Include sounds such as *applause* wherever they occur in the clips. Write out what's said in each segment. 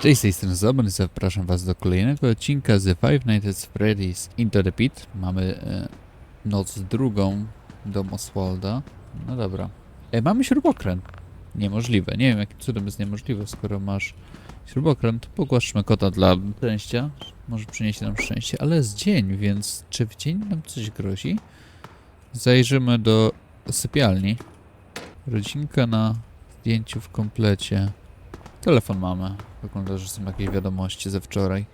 Cześć, z tej strony zapraszam was do kolejnego odcinka z Five Nights at Freddy's Into the Pit. Mamy e, noc drugą dom Oswalda. No dobra. E, mamy śrubokręt. Niemożliwe. Nie wiem, jakim cudem jest niemożliwe, skoro masz śrubokręt. Pogłaszczmy kota dla szczęścia. Może przyniesie nam szczęście, ale jest dzień, więc czy w dzień nam coś grozi? Zajrzymy do sypialni. Rodzinka na zdjęciu w komplecie. Telefon mamy. Wygląda, że są jakieś wiadomości ze wczoraj.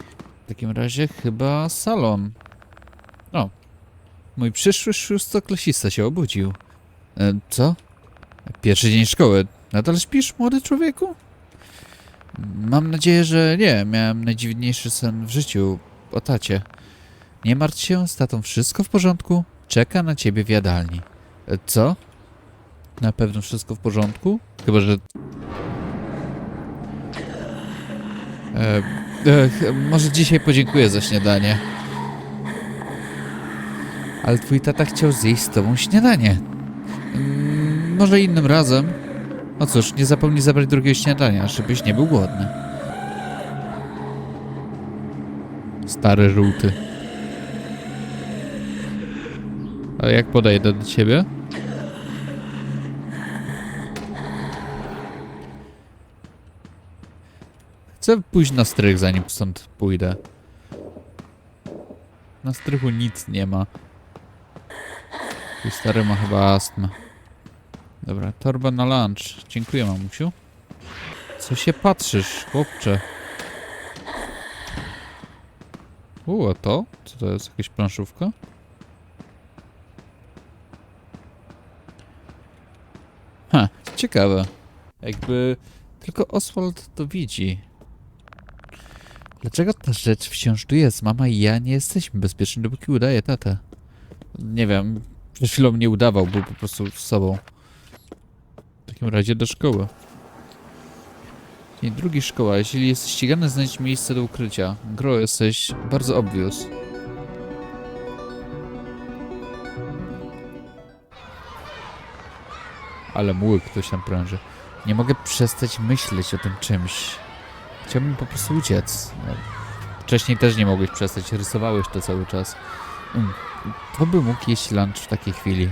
W takim razie chyba salon. O. Mój przyszły szóstoklasista się obudził. E, co? Pierwszy dzień szkoły. Nadal śpisz, młody człowieku? Mam nadzieję, że nie. Miałem najdziwniejszy sen w życiu o tacie. Nie martw się, z tatą wszystko w porządku. Czeka na ciebie w jadalni. E, co? Na pewno wszystko w porządku? Chyba, że E, e, może dzisiaj podziękuję za śniadanie. Ale twój tata chciał zjeść z tobą śniadanie. Mm, może innym razem. No cóż, nie zapomnij zabrać drugiego śniadania, żebyś nie był głodny. Stary żółty. A jak podejdę do ciebie? Chcę pójść na strych, zanim stąd pójdę. Na strychu nic nie ma. Twój stary ma chyba astmę. Dobra, torba na lunch. Dziękuję, mamusiu. Co się patrzysz, chłopcze? U, a to? Co to jest? Jakaś planszówka? Ha, ciekawe. Jakby tylko Oswald to widzi. Dlaczego ta rzecz wciąż tu jest? Mama i ja nie jesteśmy bezpieczni, dopóki udaje tatę. Nie wiem, przed chwilą nie udawał, był po prostu z sobą. W takim razie do szkoły. Dzień drugi szkoła. Jeśli jesteś ścigany, znajdź miejsce do ukrycia. Gro, jesteś bardzo obvious. Ale muły ktoś tam pręży. Nie mogę przestać myśleć o tym czymś. Chciałbym po prostu uciec. No, Wcześniej też nie mogłeś przestać, rysowałeś to cały czas. Mm, To by mógł jeść lunch w takiej chwili.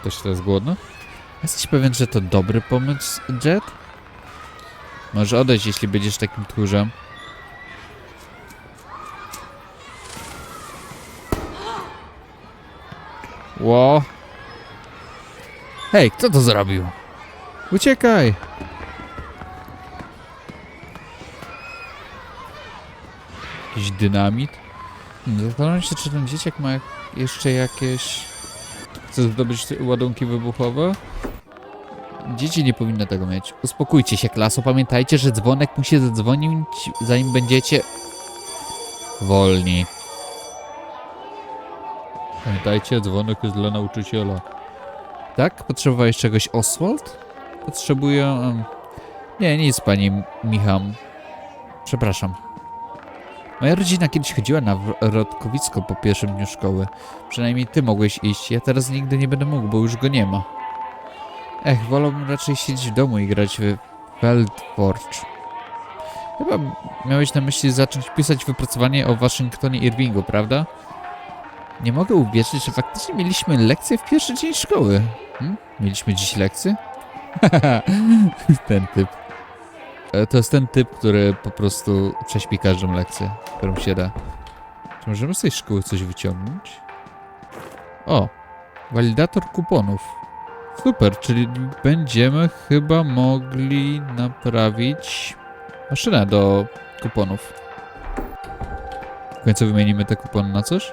Ktoś teraz głodny? Jesteś pewien, że to dobry pomysł, Jet? Może odejść, jeśli będziesz takim tchórzem. Ło. Hej, kto to zrobił? Uciekaj! Jakiś dynamit? Hmm, Zastanawiam się, czy ten dzieciak ma jeszcze jakieś... Chce zdobyć ładunki wybuchowe? Dzieci nie powinny tego mieć. Uspokójcie się, klaso. Pamiętajcie, że dzwonek musi zadzwonić, zanim będziecie... Wolni. Pamiętajcie, dzwonek jest dla nauczyciela. Tak? Potrzebowałeś czegoś, Oswald? Potrzebuję... Nie, nic, pani Micham. Przepraszam. Moja rodzina kiedyś chodziła na Rodkowisko po pierwszym dniu szkoły. Przynajmniej ty mogłeś iść, ja teraz nigdy nie będę mógł, bo już go nie ma. Ech, wolałbym raczej siedzieć w domu i grać w Feldforge. Chyba miałeś na myśli zacząć pisać wypracowanie o Waszyngtonie Irvingu, prawda? Nie mogę uwierzyć, że faktycznie mieliśmy lekcję w pierwszy dzień szkoły. Hm? Mieliśmy dziś lekcję? *laughs* ten typ. E, To jest ten typ, który po prostu prześpi każdą lekcję, którą się da. Czy możemy z tej szkoły coś wyciągnąć? O! Walidator kuponów. Super, czyli będziemy chyba mogli naprawić maszynę do kuponów. W końcu wymienimy te kupony na coś?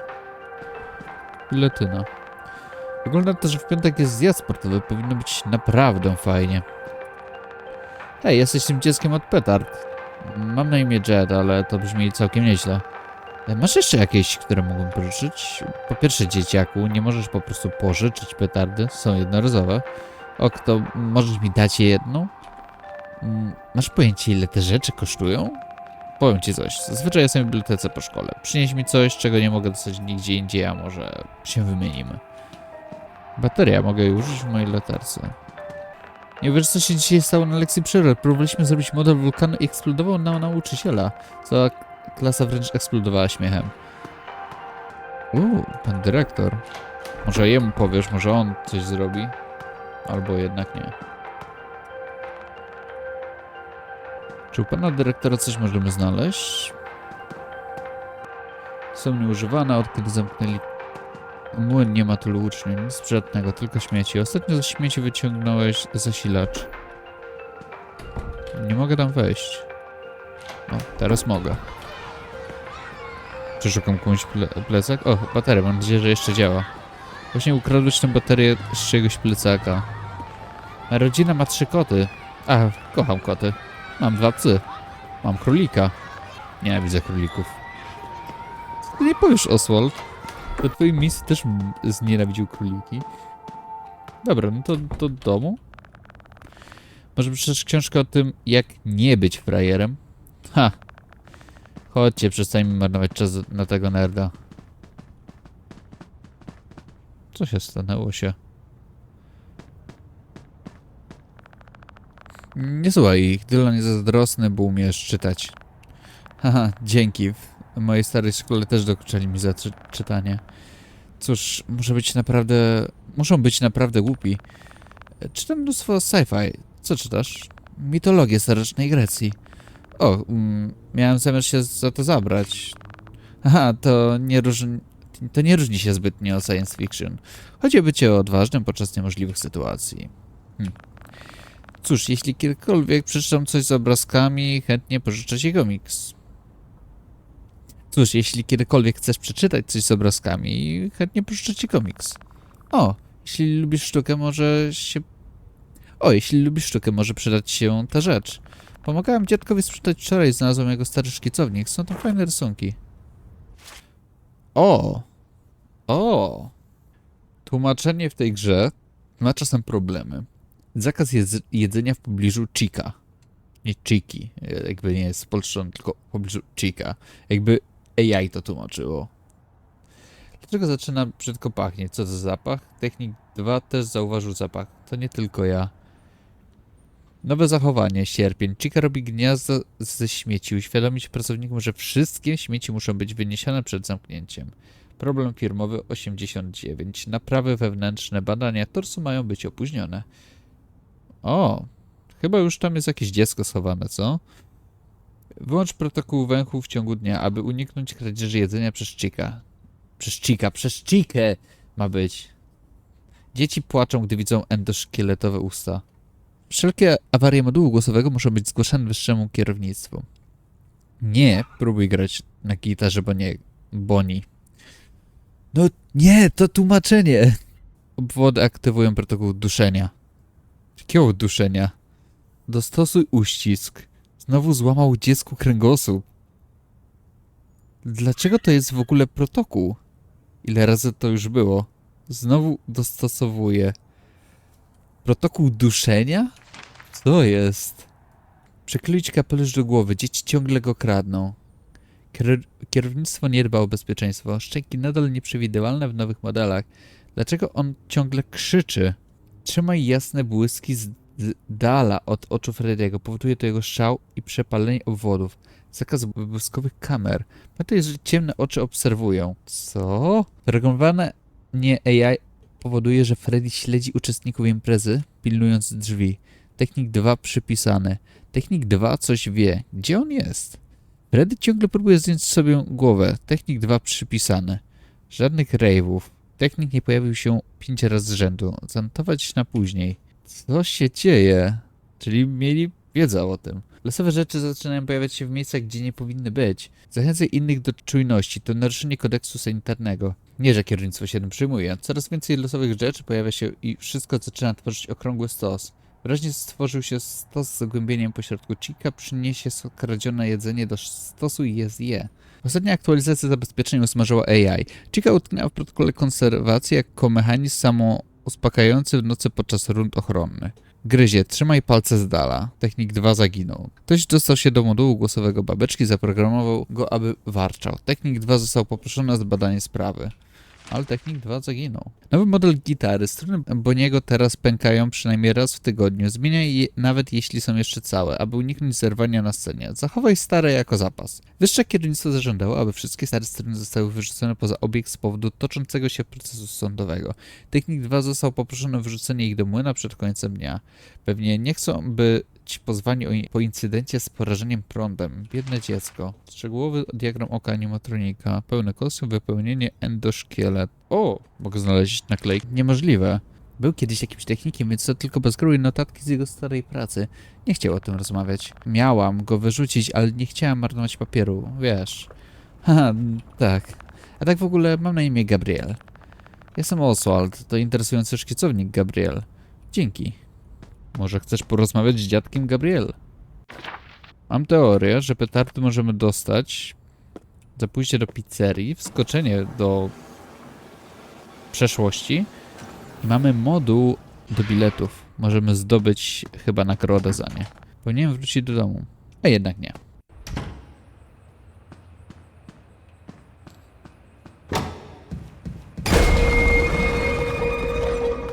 Biletyna. Wygląda to, że w piątek jest zjazd sportowy. Powinno być naprawdę fajnie. Hej, jesteś tym dzieckiem od petard. Mam na imię Jed, ale to brzmi całkiem nieźle. E, Masz jeszcze jakieś, które mógłbym pożyczyć? Po pierwsze, dzieciaku, nie możesz po prostu pożyczyć petardy, są jednorazowe. Ok, to możesz mi dać je jedną? Mm, Masz pojęcie, ile te rzeczy kosztują? Powiem ci coś. Zazwyczaj jestem w bibliotece po szkole. Przynieś mi coś, czego nie mogę dostać nigdzie indziej, a może się wymienimy. Bateria mogę użyć w mojej latarce. Nie wiesz, co się dzisiaj stało na lekcji przyrody. Próbowaliśmy zrobić model wulkanu i eksplodował na nauczyciela. Cała klasa wręcz eksplodowała śmiechem. Uuu, pan dyrektor. Może jemu powiesz, może on coś zrobi. Albo jednak nie. Czy u pana dyrektora coś możemy znaleźć? Są nieużywane, od kiedy zamknęli młyn, nie ma tylu uczniów, nic przydatnego, tylko śmieci. Ostatnio ze śmieci wyciągnąłeś zasilacz. Nie mogę tam wejść. O, teraz mogę. Przeszukam komuś ple plecak. O, bateria, mam nadzieję, że jeszcze działa. Właśnie ukradłeś tę baterię z czyjegoś plecaka. Moja rodzina ma trzy koty. A, kocham koty. Mam dwa psy. Mam królika. Nienawidzę królików. Co ty nie powiesz, Oswald? To twój mis też znienawidził króliki. Dobra, no to do domu. Może przeczytasz książkę o tym, jak nie być frajerem? Ha! Chodźcie, przestańmy marnować czas na tego nerda. Co się stanęło się? Nie słuchaj ich, Dylan jest zazdrosny, bo umiesz czytać. Haha, dzięki. W mojej starej szkole też dokuczali mi za czy czytanie. Cóż, muszę być naprawdę... Muszą być naprawdę głupi. Czytam mnóstwo sci-fi. Co czytasz? Mitologię starożytnej Grecji. O, mm, miałem zamiar się za to zabrać. Aha, to nie różni... To nie różni się zbytnio od science fiction. Chodzi o bycie odważnym podczas niemożliwych sytuacji. Hm. Cóż, jeśli kiedykolwiek przeczytam coś z obrazkami, chętnie pożyczę ci komiks. Cóż, jeśli kiedykolwiek chcesz przeczytać coś z obrazkami, chętnie pożyczę ci komiks. O, jeśli lubisz sztukę, może się... O, jeśli lubisz sztukę, może przydać się ta rzecz. Pomagałem dziadkowi sprzątać wczoraj, znalazłem jego stary szkicownik. Są tam fajne rysunki. O! O! Tłumaczenie w tej grze ma czasem problemy. Zakaz jedz- jedzenia w pobliżu Chica. Nie Chiki, jakby nie jest spolszczony, tylko w pobliżu Chica. Jakby AI to tłumaczyło. Dlaczego zaczyna brzydko pachnieć? Co za zapach? Technik 2 też zauważył zapach. To nie tylko ja. Nowe zachowanie, sierpień. Chica robi gniazdo ze śmieci. Uświadomić pracownikom, że wszystkie śmieci muszą być wyniesione przed zamknięciem. Problem firmowy 89. Naprawy wewnętrzne badania torsu mają być opóźnione. O, chyba już tam jest jakieś dziecko schowane, co? Wyłącz protokół węchu w ciągu dnia, aby uniknąć kradzieży jedzenia przez Chica. Przez Chica, przez Chikę ma być. Dzieci płaczą, gdy widzą endoszkieletowe usta. Wszelkie awarie modułu głosowego muszą być zgłaszane wyższemu kierownictwu. Nie próbuj grać na gitarze, bo nie. Boni. No nie, to tłumaczenie. Obwody aktywują protokół duszenia. Jakiego duszenia? Dostosuj uścisk. Znowu złamał dziecku kręgosłup. Dlaczego to jest w ogóle protokół? Ile razy to już było? Znowu dostosowuje. Protokół duszenia? Co jest? Przykleić kapelusz do głowy. Dzieci ciągle go kradną. Kier kierownictwo nie dba o bezpieczeństwo. Szczęki nadal nieprzewidywalne w nowych modelach. Dlaczego on ciągle krzyczy? Trzymaj jasne błyski z dala od oczu Frediego. Powoduje to jego szał i przepalenie obwodów. Zakaz błyskowych kamer. Pamiętaj, że ciemne oczy obserwują. Co? Regulowane nie AI powoduje, że Freddy śledzi uczestników imprezy, pilnując drzwi. Technik 2 przypisany. Technik 2 coś wie. Gdzie on jest? Freddy ciągle próbuje zdjąć sobie głowę. Technik 2 przypisany. Żadnych rave'ów. Technik nie pojawił się 5 razy z rzędu. Zanotować na później. Co się dzieje? Czyli mieli wiedzę o tym. Losowe rzeczy zaczynają pojawiać się w miejscach, gdzie nie powinny być. Zachęcaj innych do czujności. To naruszenie kodeksu sanitarnego. Nie, że kierownictwo się tym przyjmuje. Coraz więcej losowych rzeczy pojawia się i wszystko zaczyna tworzyć okrągły stos. Wyraźnie stworzył się stos z zagłębieniem pośrodku. Chica przyniesie skradzione jedzenie do stosu i je zje. Ostatnia aktualizacja zabezpieczenia usmażyła AI. Chica utknęła w protokole konserwacji jako mechanizm samo uspokajający w nocy podczas rund ochronnych. Gryzie, trzymaj palce z dala. Technik 2 zaginął. Ktoś dostał się do modułu głosowego babeczki, zaprogramował go, aby warczał. Technik 2 został poproszony o zbadanie sprawy. Ale Technik 2 zaginął. Nowy model gitary, struny Boniego teraz pękają przynajmniej raz w tygodniu. Zmieniaj je nawet jeśli są jeszcze całe, aby uniknąć zerwania na scenie. Zachowaj stare jako zapas. Wyższe kierownictwo zażądało, aby wszystkie stare struny zostały wyrzucone poza obiekt z powodu toczącego się procesu sądowego. Technik 2 został poproszony o wyrzucenie ich do młyna przed końcem dnia. Pewnie nie chcą, by ci pozwani po incydencie z porażeniem prądem. Biedne dziecko. Szczegółowy diagram oka animatronika. Pełny kostium, wypełnienie endoszkielet. O! Mogę znaleźć naklejki. Niemożliwe. Był kiedyś jakimś technikiem, więc to tylko bezkrój notatki z jego starej pracy. Nie chciał o tym rozmawiać. Miałam go wyrzucić, ale nie chciałam marnować papieru, wiesz. *laughs* Haha, tak. A tak w ogóle mam na imię Gabriel. Jestem Oswald, to interesujący szkicownik Gabriel. Dzięki. Może chcesz porozmawiać z dziadkiem Gabriel? Mam teorię, że petardy możemy dostać za pójście do pizzerii, wskoczenie do przeszłości i mamy moduł do biletów. Możemy zdobyć chyba nagrodę za nie. Powinienem wrócić do domu. A jednak nie.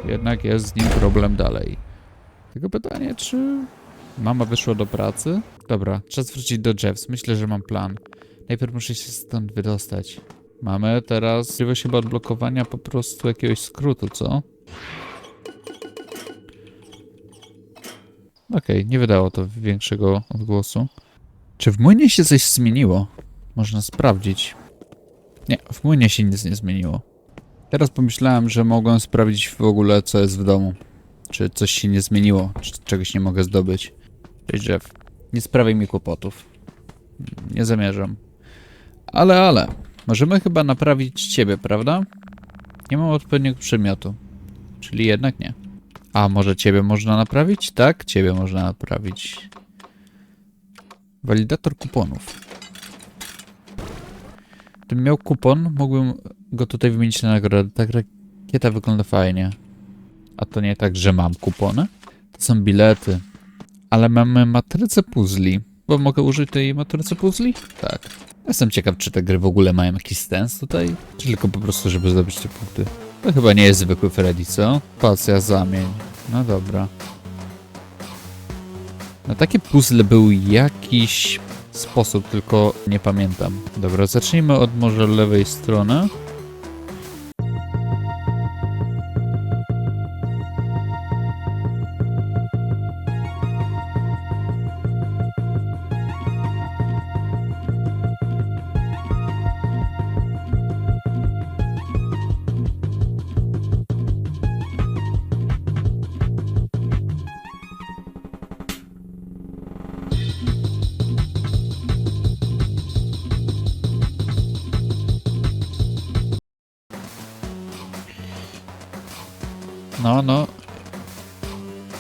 Jednak jest z nim problem dalej. Tylko pytanie, czy mama wyszła do pracy? Dobra, czas wrócić do Jeffs. Myślę, że mam plan. Najpierw muszę się stąd wydostać. Mamy teraz możliwość chyba odblokowania po prostu jakiegoś skrótu, co? Okej, nie wydało to większego odgłosu. Czy w młynie się coś zmieniło? Można sprawdzić. Nie, w młynie się nic nie zmieniło. Teraz pomyślałem, że mogłem sprawdzić w ogóle, co jest w domu. Czy coś się nie zmieniło, czy czegoś nie mogę zdobyć. Cześć Jeff. Nie sprawiaj mi kłopotów. Nie zamierzam. Ale, ale. Możemy chyba naprawić ciebie, prawda? Nie mam odpowiedniego przedmiotu. Czyli jednak nie. A może ciebie można naprawić? Tak, ciebie można naprawić. Walidator kuponów. Gdybym miał kupon, mógłbym go tutaj wymienić na nagrodę. Tak rakieta wygląda fajnie. A to nie tak, że mam kupony? To są bilety. Ale mamy matrycę puzli. Bo mogę użyć tej matrycy puzli? Tak. Jestem ciekaw, czy te gry w ogóle mają jakiś sens tutaj? Czy tylko po prostu, żeby zdobyć te punkty? To chyba nie jest zwykły Freddy, co? Spacja zamień. No dobra. Na takie puzzle był jakiś sposób, tylko nie pamiętam. Dobra, zacznijmy od może lewej strony. No.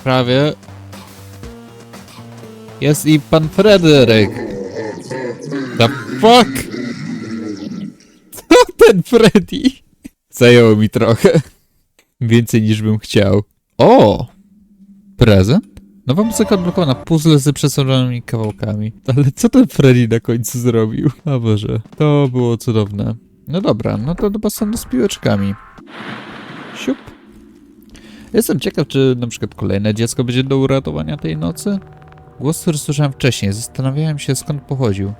Prawie. Jest i pan Fryderyk. The fuck? Co ten Freddy? Zajęło mi trochę. Więcej niż bym chciał. O! Prezent? Nowa muzyka odblokowana. Puzzle z przesuwanymi kawałkami. Ale co ten Freddy na końcu zrobił? O Boże. To było cudowne. No dobra, no to do basenu z piłeczkami. Siup. Jestem ciekaw, czy na przykład kolejne dziecko będzie do uratowania tej nocy? Głos, który słyszałem wcześniej, zastanawiałem się skąd pochodził.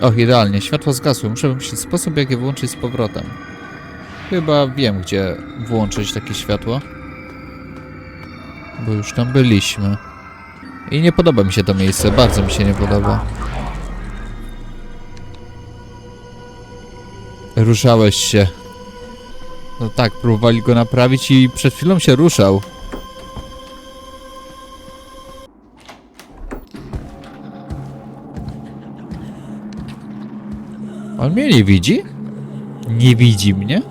Och, idealnie, światło zgasły, muszę wymyślić sposób, jak je włączyć z powrotem. Chyba wiem, gdzie włączyć takie światło. Bo już tam byliśmy. I nie podoba mi się to miejsce, bardzo mi się nie podoba. Ruszałeś się. No tak, próbowali go naprawić i przed chwilą się ruszał. On mnie nie widzi? Nie widzi mnie?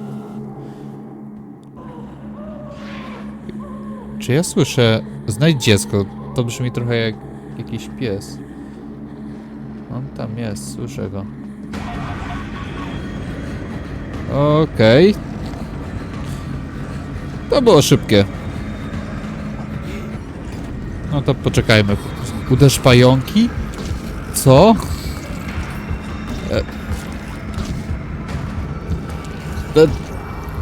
Czy ja słyszę... Znajdź dziecko. To brzmi trochę jak jakiś pies. On tam jest, słyszę go. Okej. To było szybkie. No to poczekajmy. Uderz pająki? Co? E... To,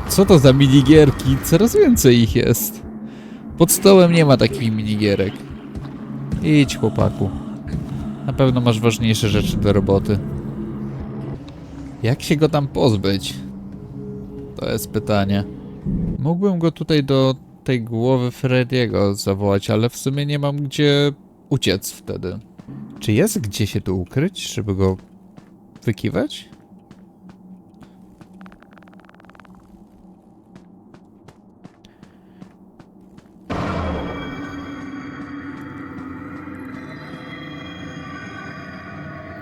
co to za minigierki? Coraz więcej ich jest. Pod stołem nie ma takich minigierek. Idź, chłopaku. Na pewno masz ważniejsze rzeczy do roboty. Jak się go tam pozbyć? To jest pytanie. Mógłbym go tutaj do tej głowy Frediego zawołać, ale w sumie nie mam gdzie uciec wtedy. Czy jest gdzie się tu ukryć, żeby go wykiwać?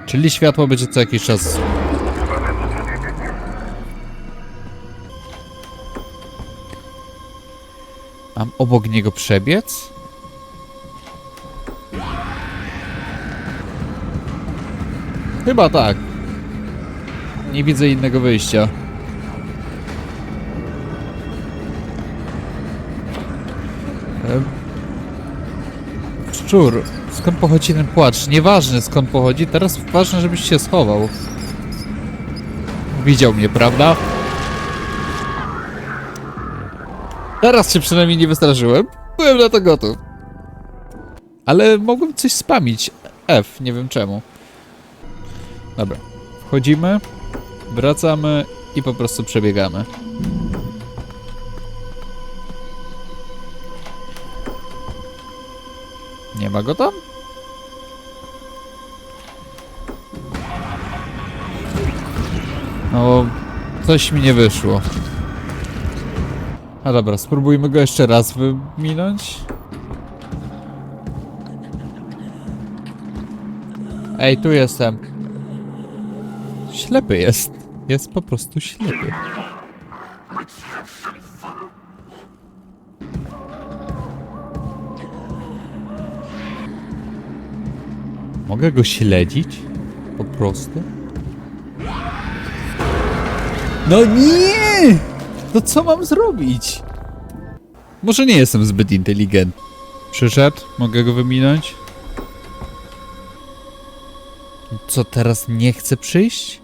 Czyli światło będzie co jakiś czas. Mam obok niego przebiec? Chyba tak. Nie widzę innego wyjścia. Szczur, skąd pochodzi ten płacz? Nieważne skąd pochodzi, teraz ważne, żebyś się schował. Widział mnie, prawda? Teraz się przynajmniej nie wystraszyłem. Byłem na to gotów. Ale mogłem coś spamić. F, nie wiem czemu. Dobra. Wchodzimy, wracamy i po prostu przebiegamy. Nie ma go tam? No, coś mi nie wyszło. A dobra, spróbujmy go jeszcze raz wyminąć. Ej, tu jestem. Ślepy jest. Jest po prostu ślepy. Mogę go śledzić? Po prostu? No nie! To co mam zrobić? Może nie jestem zbyt inteligentny. Przyszedł? Mogę go wyminąć? Co teraz nie chce przyjść?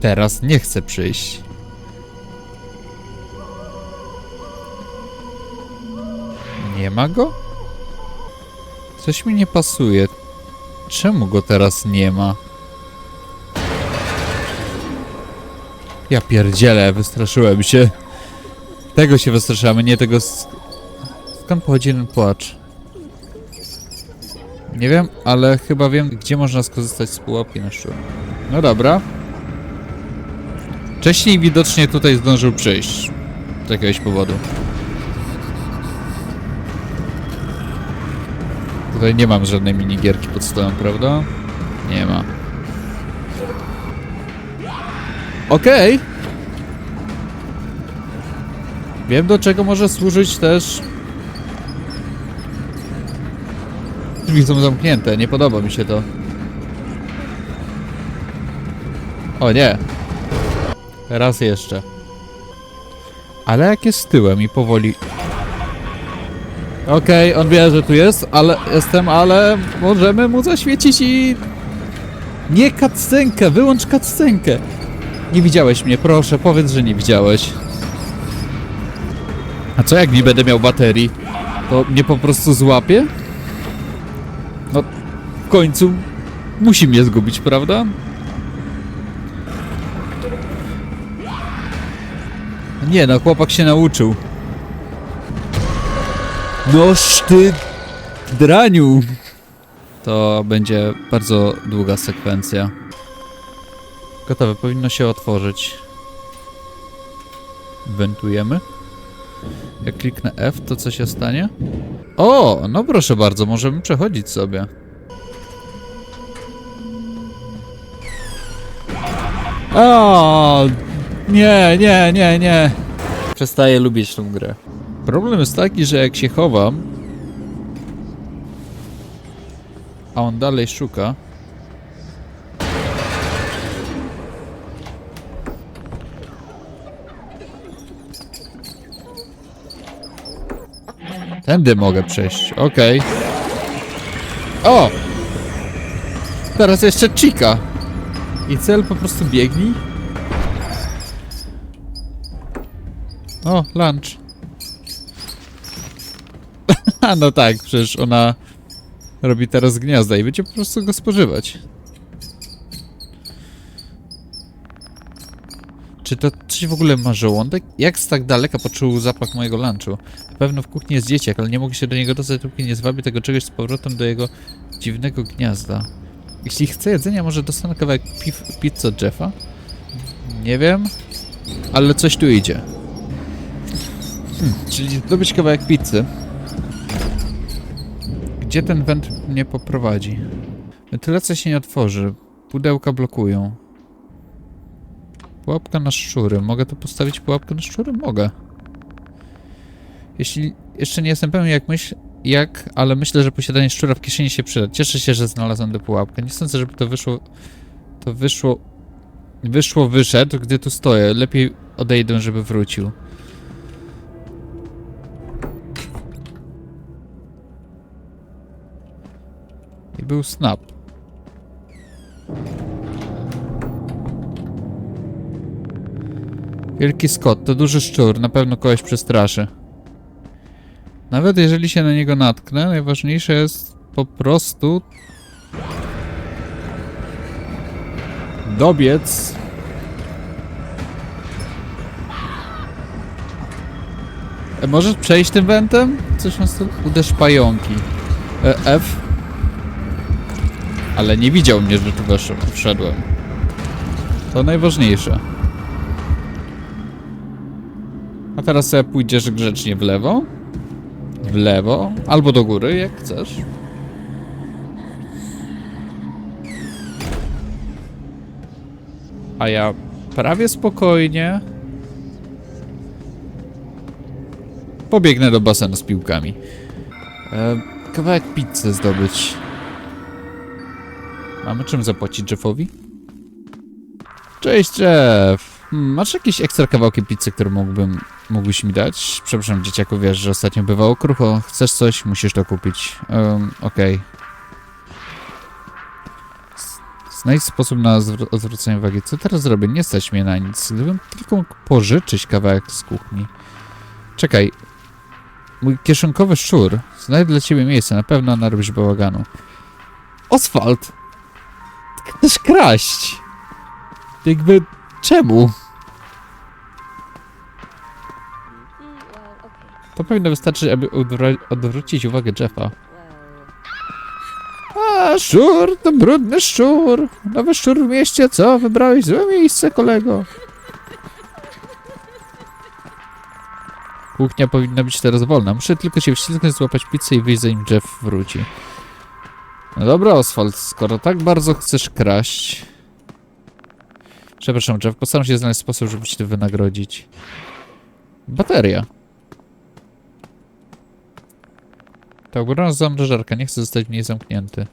Teraz nie chce przyjść. Nie ma go? Coś mi nie pasuje. Czemu go teraz nie ma? Ja pierdzielę, wystraszyłem się. Tego się wystraszamy, nie tego... sk- Skąd pochodzi ten płacz? Nie wiem, ale chyba wiem, gdzie można skorzystać z pułapki na szczur. No dobra. Wcześniej widocznie tutaj zdążył przyjść. Z jakiegoś powodu. Tutaj nie mam żadnej minigierki pod stołem, prawda? Nie ma. Okej. Wiem do czego może służyć też... Drzwi są zamknięte, nie podoba mi się to. O nie. Raz jeszcze. Ale jak jest tyłem i powoli... Okej, on wie, że tu jest, ale jestem, ale możemy mu zaświecić i... Nie cutscenkę, wyłącz cutscenkę. Nie widziałeś mnie, proszę, powiedz, że nie widziałeś. A co jak nie będę miał baterii? To mnie po prostu złapie? No, w końcu musi mnie zgubić, prawda? Nie no, chłopak się nauczył. Noż ty draniu. To będzie bardzo długa sekwencja. Gotowe, powinno się otworzyć. Wentujemy. Jak kliknę F, to co się stanie? O, no proszę bardzo, możemy przechodzić sobie. O, nie, nie, nie, nie. Przestaję lubić tą grę. Problem jest taki, że jak się chowam, a on dalej szuka, Tędy mogę przejść, okej. O! Teraz jeszcze Chica. I cel po prostu biegnij. O, lunch. *laughs* No tak, przecież ona robi teraz gniazda i będzie po prostu go spożywać. Czy to coś w ogóle ma żołądek? Jak z tak daleka poczuł zapach mojego lunchu? Na pewno w kuchni jest dzieciak, ale nie mogę się do niego dostać, dopóki nie zwabię tego czegoś z powrotem do jego dziwnego gniazda. Jeśli chce jedzenia, może dostanę kawałek od Jeffa? Nie wiem, ale coś tu idzie. Hmm, czyli zdobyć kawałek pizzy. Gdzie ten węd mnie poprowadzi? Wentylacja się nie otworzy. Pudełka blokują. Pułapka na szczury. Mogę tu postawić pułapkę na szczury? Mogę. Jeśli jeszcze nie jestem pewien jak myśl, jak, ale myślę, że posiadanie szczura w kieszeni się przyda. Cieszę się, że znalazłem tę pułapkę. Nie sądzę, żeby to wyszło, to wyszło, wyszło, wyszedł, gdy tu stoję. Lepiej odejdę, żeby wrócił. I był snap. Wielki Scott to duży szczur, na pewno kogoś przestraszy. Nawet jeżeli się na niego natknę, najważniejsze jest po prostu dobiec. E, możesz przejść tym wentem? Coś na stylu? Uderz pająki. E, F. Ale nie widział mnie, że tu wesz- wszedłem. To najważniejsze. A teraz sobie pójdziesz grzecznie w lewo. W lewo. Albo do góry, jak chcesz. A ja prawie spokojnie pobiegnę do basenu z piłkami. E, kawałek pizzy zdobyć. Mamy czym zapłacić Jeffowi? Cześć Jeff! Hmm, Masz jakieś ekstra kawałki pizzy, które mógłbym, mógłbyś mi dać? Przepraszam, dzieciaku, wiesz, że ostatnio bywało krucho. Chcesz coś? Musisz to kupić. Um, Okej. Z- Znajdź sposób na odwrócenie uwagi. Co teraz zrobię? Nie stać mnie na nic. Gdybym tylko mógł pożyczyć kawałek z kuchni. Czekaj. Mój kieszonkowy szczur. Znajdę dla ciebie miejsce. Na pewno narobisz bałaganu. Oswald! Chcesz kraść! Jakby... Czemu? To powinno wystarczyć, aby odwró- odwrócić uwagę Jeffa. A, szczur, to brudny szczur. Nowy szczur w mieście, co? Wybrałeś złe miejsce, kolego. Kuchnia powinna być teraz wolna. Muszę tylko się wślizgnąć, złapać pizzę i wyjść zanim Jeff wróci. No dobra, Oswald, skoro tak bardzo chcesz kraść... Przepraszam, Jeff, postaram się znaleźć sposób, żeby ci to wynagrodzić. Bateria. Ta ogromna zamrażarka, nie chcę zostać w niej zamknięty.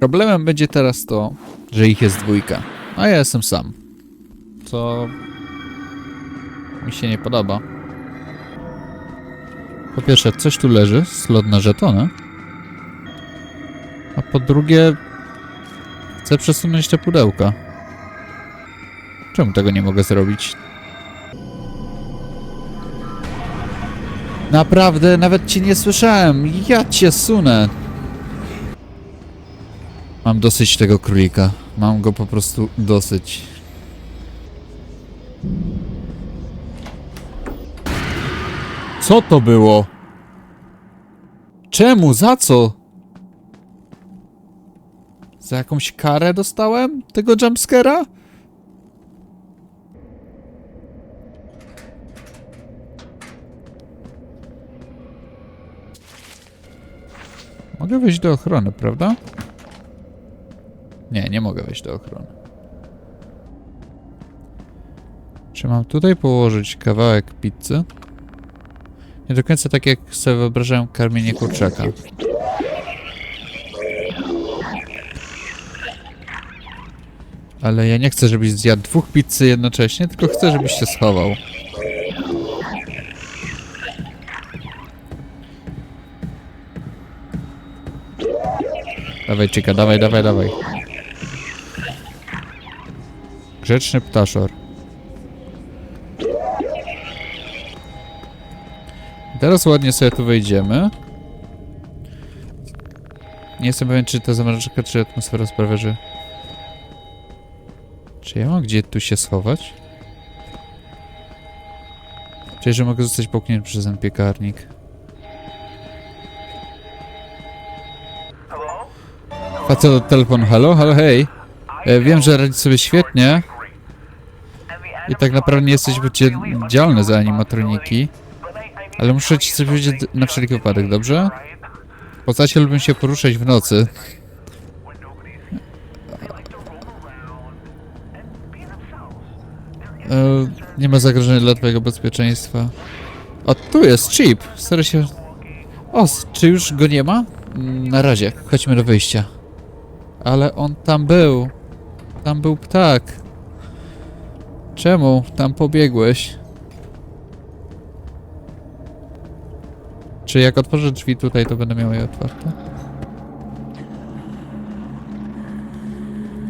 Problemem będzie teraz to, że ich jest dwójka, a ja jestem sam. Co mi się nie podoba. Po pierwsze, coś tu leży, slot na żetony. A po drugie, chcę przesunąć te pudełka. Czemu tego nie mogę zrobić? Naprawdę, nawet cię nie słyszałem. Ja cię sunę. Mam dosyć tego królika. Mam go po prostu dosyć. Co to było? Czemu? Za co? Za jakąś karę dostałem tego jumpscare'a? Mogę wejść do ochrony, prawda? Nie, nie mogę wejść do ochrony. Czy mam tutaj położyć kawałek pizzy? Nie do końca tak jak sobie wyobrażałem karmienie kurczaka. Ale ja nie chcę, żebyś zjadł dwóch pizzy jednocześnie, tylko chcę, żebyś się schował. Dawaj, czyka, dawaj, dawaj, dawaj. Grzeczny ptaszor. Teraz ładnie sobie tu wejdziemy. Nie jestem pewien, czy ta zamrażarka, czy atmosfera sprawia, że... Czy ja mam gdzie tu się schować? Czy że mogę zostać połknięty przez ten piekarnik? Facet od telefonu, halo, halo, hej. E, wiem, że radzi sobie świetnie. I tak naprawdę nie jesteś odpowiedzialny za animatroniki. Ale muszę ci coś powiedzieć na wszelki wypadek, dobrze? Postacie lubią się poruszać w nocy. E, nie ma zagrożenia dla twojego bezpieczeństwa. O, tu jest chip. Stara się... O, czy już go nie ma? Mm, Na razie, chodźmy do wyjścia. Ale on tam był. Tam był ptak. Czemu tam pobiegłeś? Czy jak otworzę drzwi tutaj, to będę miał je otwarte?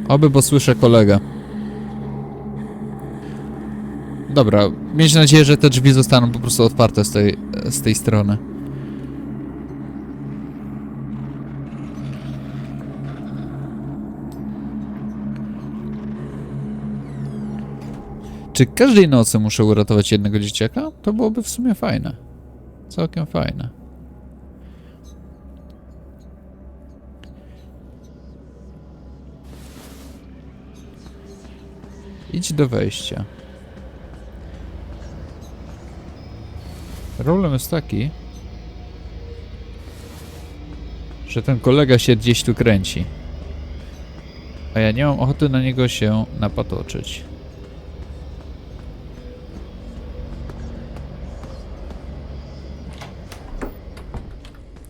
Oby, bo słyszę kolegę. Dobra, mieć nadzieję, że te drzwi zostaną po prostu otwarte z tej, z tej strony. Czy każdej nocy muszę uratować jednego dzieciaka? To byłoby w sumie fajne. Całkiem fajne. Idź do wejścia. Problem jest taki, że ten kolega się gdzieś tu kręci. A ja nie mam ochoty na niego się napatoczyć.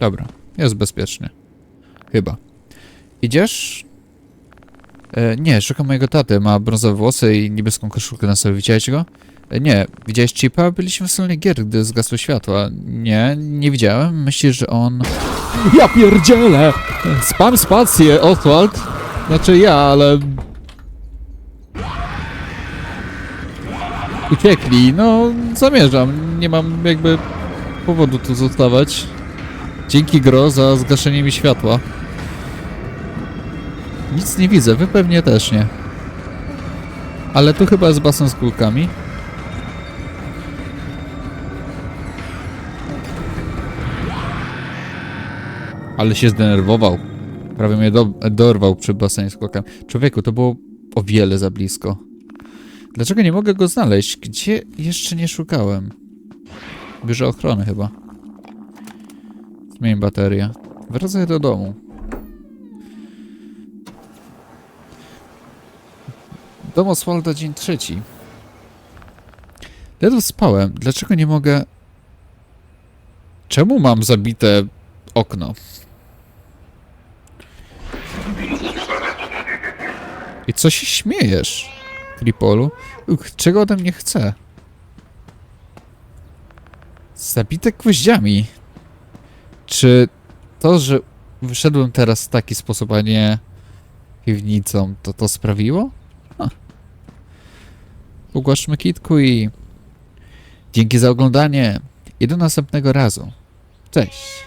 Dobra, jest bezpiecznie. Chyba. Idziesz? E, nie, szukam mojego taty. Ma brązowe włosy i niebieską koszulkę na sobie. Widziałeś go? E, nie. Widziałeś Chipa? Byliśmy w salonie gier, gdy zgasły światła. Nie, nie widziałem. Myślisz, że on... Ja pierdzielę! Spam spację, Oswald. Znaczy ja, ale... Uciekli. No, zamierzam. Nie mam jakby powodu tu zostawać. Dzięki Gro za zgaszenie mi światła. Nic nie widzę, wy pewnie też nie. Ale tu chyba jest basen z kulkami. Ale się zdenerwował. Prawie mnie do, dorwał przy basenie z kulkami. Człowieku, to było o wiele za blisko. Dlaczego nie mogę go znaleźć? Gdzie jeszcze nie szukałem? Biurze ochrony chyba. Zmień baterię. Wracaj do domu. Dom Oswalda, dzień trzeci. Ledwo spałem. Dlaczego nie mogę... Czemu mam zabite okno? I co się śmiejesz, Kripolu? Uch, czego ode mnie chce? Zabite gwoździami. Czy to, że wyszedłem teraz w taki sposób, a nie piwnicą, to to sprawiło? Ha. Ugłaszmy kitku i dzięki za oglądanie i do następnego razu. Cześć.